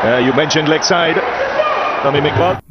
Uh.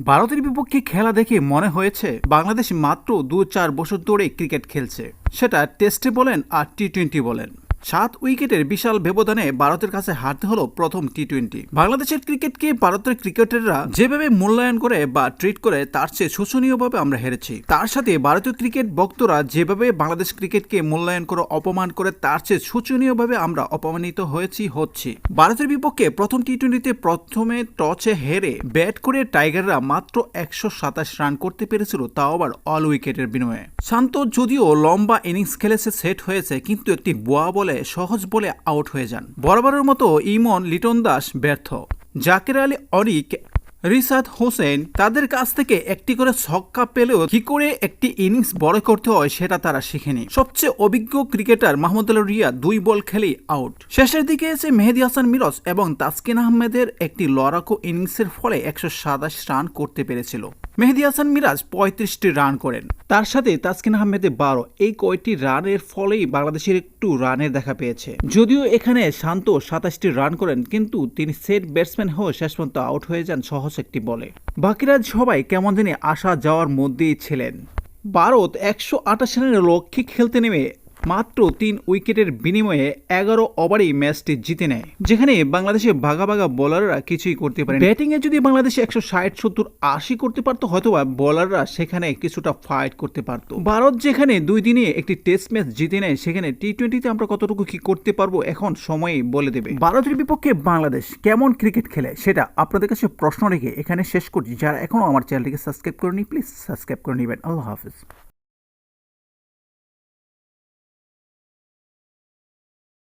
ভারতের বিপক্ষে খেলা দেখে মনে হয়েছে, বাংলাদেশ মাত্র দু চার বছর ধরে ক্রিকেট খেলছে। সেটা টেস্টে বলেন আর টি টোয়েন্টি বলেন। সাত উইকেটের বিশাল ব্যবধানে ভারতের কাছে হারতে হলো প্রথম টি টোয়েন্টি বাংলাদেশের ক্রিকেটকে ভারতের ক্রিকেটাররা যেভাবে মূল্যায়ন করে বা ট্রিট করে, তার চেয়ে শোচনীয়ভাবে আমরা হেরেছি। তার সাথে ভারতীয় ক্রিকেট ভক্তরা যেভাবে বাংলাদেশ ক্রিকেটকে মূল্যায়ন করে, অপমান করে, তার চেয়ে শোচনীয়ভাবে আমরা অপমানিত হয়েছি, হচ্ছি। ভারতের বিপক্ষে প্রথম টি টোয়েন্টিতে প্রথমে টচে হেরে ব্যাট করে টাইগাররা মাত্র একশো সাতাশ রান করতে পেরেছিল, তাও আবার অল উইকেটের বিনিময়ে। শান্ত যদিও লম্বা ইনিংস খেলেছে সেট হয়েছে, কিন্তু একটি বোয়া বলে সহজ বলে আউট হয়ে যান। বরাবরের মতো ইমন লিটন দাস ব্যর্থ। জাকির আলী অরিক রিসাদ হোসেন তাদের কাছ থেকে একটি করে ছক্কা পেলেও কি করে একটি ইনিংস বড় করতে হয় সেটা তারা শিখেনি। সবচেয়ে অভিজ্ঞ ক্রিকেটার মাহমুদুল্লাহ রিয়া দুই বল খেলেই আউট। শেষের দিকে এসে মেহেদি হাসান মিরজ এবং তাসকিন আহমেদের একটি লড়াকু ইনিংসের ফলে একশো সাতাশ রান করতে পেরেছিল। মেহেদি হাসান মিরাজ পঁয়ত্রিশটি রান করেন। তার সাথে তাসকিন আহমেদে বারো। এই কয়টি রানের ফলেই বাংলাদেশের একটু রানের দেখা পেয়েছে। যদিও এখানে শান্ত সাতাশটি রান করেন, কিন্তু তিনি সেট ব্যাটসম্যান হয়ে শেষ পর্যন্ত আউট হয়ে যান সহজ একটি বলে। বাকিরা সবাই কেমন দিনে আসা যাওয়ার মধ্যেই ছিলেন। ভারত একশো আঠাশ রানের লক্ষ্যে খেলতে নেমে মাত্র তিন উইকেটের বিনিময়ে এগারো ওভারেই ম্যাচটি জিতে নেয়। যেখানে বাংলাদেশের ভাগা ভাগা বোলাররা কিছুই করতে পারে ব্যাটিং এ যদি বাংলাদেশ একশো ষাট, সত্তর, আশি করতে পারতো, হয়তোবা বোলাররা সেখানে কিছুটা ফাইট করতে পারতো। ভারত যেখানে দুই দিনে একটি টেস্ট ম্যাচ জিতে নেয়, সেখানে টি টোয়েন্টিতে আমরা কতটুকু কি করতে পারব এখন সময়ই বলে দেবে। ভারতের বিপক্ষে বাংলাদেশ কেমন ক্রিকেট খেলে, সেটা আপনাদের কাছে প্রশ্ন রেখে এখানে শেষ করছি। যারা এখনও আমার চ্যানেলটিকে সাবস্ক্রাইব করেনি প্লিজ সাবস্ক্রাইব করে নেবেন। আল্লাহ হাফিজ।